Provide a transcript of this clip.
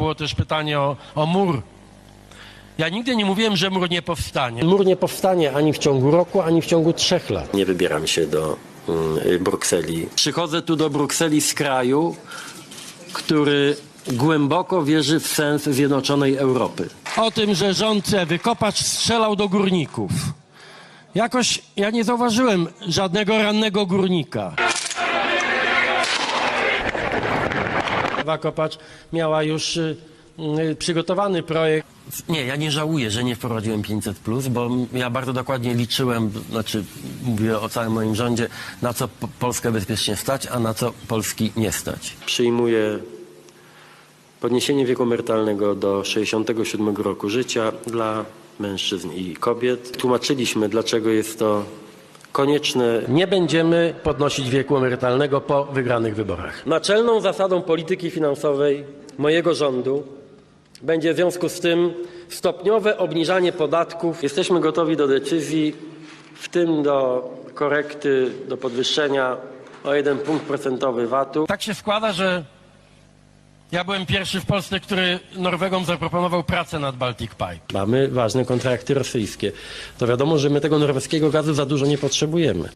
Było też pytanie o, o mur. Ja nigdy nie mówiłem, że mur nie powstanie. Mur nie powstanie ani w ciągu roku, ani w ciągu trzech lat. Nie wybieram się do mm, Brukseli. Przychodzę tu do Brukseli z kraju, który głęboko wierzy w sens zjednoczonej Europy. O tym, że rząd wykopać, strzelał do górników. Jakoś ja nie zauważyłem żadnego rannego górnika. Ewa Kopacz miała już y, y, przygotowany projekt. Nie, ja nie żałuję, że nie wprowadziłem 500, bo ja bardzo dokładnie liczyłem, znaczy mówię o całym moim rządzie, na co po- Polskę bezpiecznie stać, a na co Polski nie stać. Przyjmuję podniesienie wieku emerytalnego do 67 roku życia dla mężczyzn i kobiet. Tłumaczyliśmy, dlaczego jest to konieczne. Nie będziemy podnosić wieku emerytalnego po wygranych wyborach. Naczelną zasadą polityki finansowej mojego rządu będzie w związku z tym stopniowe obniżanie podatków. Jesteśmy gotowi do decyzji, w tym do korekty, do podwyższenia o jeden punkt procentowy VAT-u. Tak się składa, że ja byłem pierwszy w Polsce, który Norwegom zaproponował pracę nad Baltic Pipe. Mamy ważne kontrakty rosyjskie. To wiadomo, że my tego norweskiego gazu za dużo nie potrzebujemy.